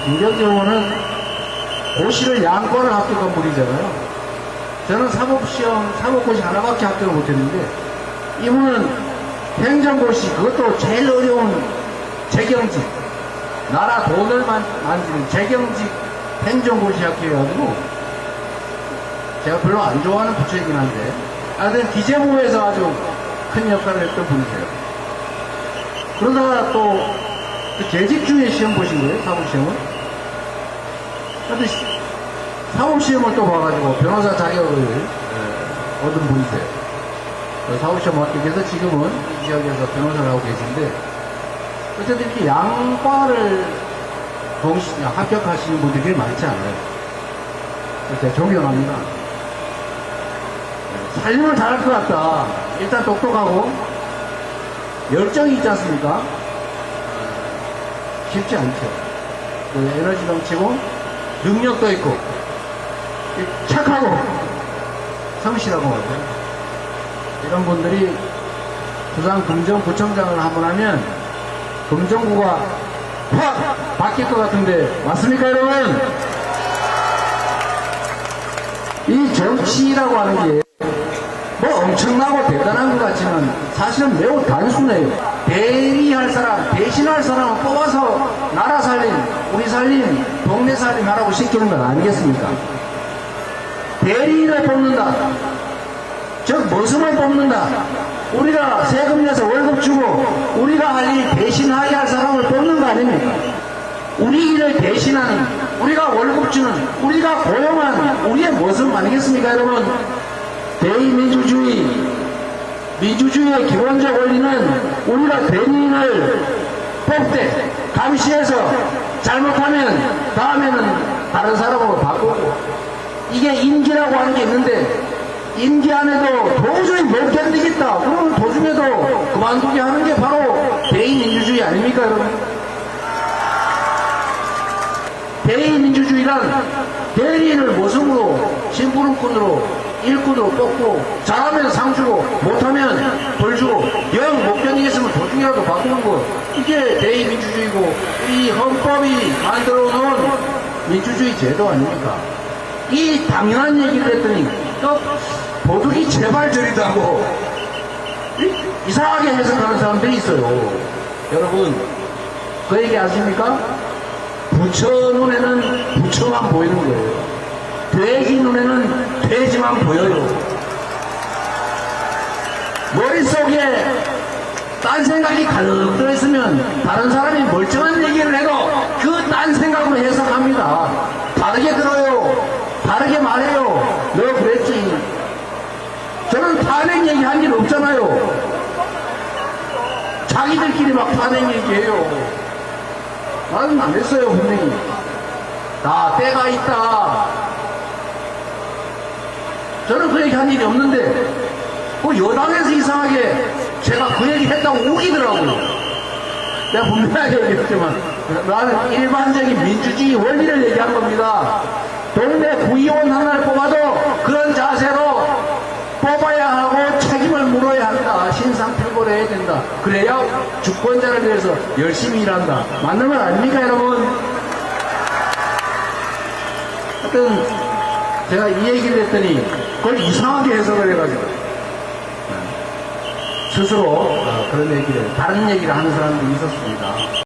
김경재 의원은 고시를 양과를 합격한 분이잖아요. 저는 사법시험, 사법고시 하나밖에 합격을 못했는데, 이분은 행정고시, 그것도 제일 어려운 재경직, 나라 돈을 만, 만지는 재경직 행정고시 합격해가지고, 제가 별로 안 좋아하는 부처이긴 한데, 하여튼 기재부에서 아주 큰 역할을 했던 분이세요. 그러다가 또, 그 재직주의 시험 보신 거예요, 사법시험은? 시- 사법시험을 또 봐가지고 변호사 자격을 예, 얻은 분이세요. 그 사법시험 합격해서 지금은 이 지역에서 변호사를 하고 계신데, 어쨌든 이렇게 양과를 동시, 합격하시는 분들이 많지 않아요. 제가 존경합니다. 예, 살림을 잘할 것 같다. 일단 똑똑하고, 열정이 있지 않습니까? 쉽지 않죠. 그 에너지 넘치고 능력도 있고 착하고 성실하고. 이런 분들이 부산 금정구청장을 한번 하면 금정구가 확 바뀔 것 같은데 맞습니까 여러분? 이 정치라고 하는 게 뭐 엄청나고 대단한 것 같지만 사실은 매우 단순해요. 대리할 사람, 대신할 사람을 뽑아서 살림, 우리 살림, 동네 살림 하라고 시키는 건 아니겠습니까? 대리인을 뽑는다. 즉, 모습을 뽑는다. 우리가 세금 내서 월급 주고 우리가 할 일 대신하게 할 사람을 뽑는 거 아닙니까? 우리 일을 대신하는, 우리가 월급 주는, 우리가 고용한 우리의 모습 아니겠습니까, 여러분? 대의민주주의, 민주주의의 기본적 원리는 우리가 대리인을 뽑되 감시해서 잘못하면 다음에는 다른 사람으로 바꾸고 이게 임기라고 하는 게 있는데 임기 안에도 도저히 못 견디겠다. 그러면 도중에도 그만두게 하는 게 바로 대의민주주의 아닙니까, 여러분? 대의민주주의란 대리인을 모성으로 심부름꾼으로 일꾼으로 뽑고 잘하면 상 주고 못하면 벌 주고 영 못 견디겠으면 도중이라도 바꾸는 거 이게 대의민주주의고 이 헌법이 만들어 놓은 민주주의 제도 아닙니까? 이 당연한 얘기를 했더니 또 도둑이 제발 저리다고 이- 이상하게 해석하는 사람들이 있어요. 여러분 그 얘기 아십니까? 부처 눈에는 부처만 보이는 거예요. 돼지 눈에는 돼지만 보여요. 머릿속에 딴 생각이 가득 들어있으면 다른 사람이 멀쩡한 얘기를 해도 그 딴 생각으로 해석합니다. 다르게 들어요. 다르게 말해요. 너 그랬지. 저는 탄핵 얘기한 일 없잖아요. 자기들끼리 막 탄핵 얘기해요. 나는 안 했어요, 분명히. 나 때가 있다. 저는 그 얘기 한 일이 없는데, 그 여당에서 이상하게 제가 그 얘기 했다고 우기더라고요. 내가 분명하게 얘기했지만, 나는 일반적인 민주주의 원리를 얘기한 겁니다. 동네 구의원 하나를 뽑아도 그런 자세로 뽑아야 하고 책임을 물어야 한다. 신상평가를 해야 된다. 그래야 주권자를 위해서 열심히 일한다. 맞는 말 아닙니까, 여러분? 하여튼, 제가 이 얘기를 했더니, 그걸 이상하게 해석을 해가지고, 스스로 어, 그런 얘기를, 다른 얘기를 하는 사람도 있었습니다.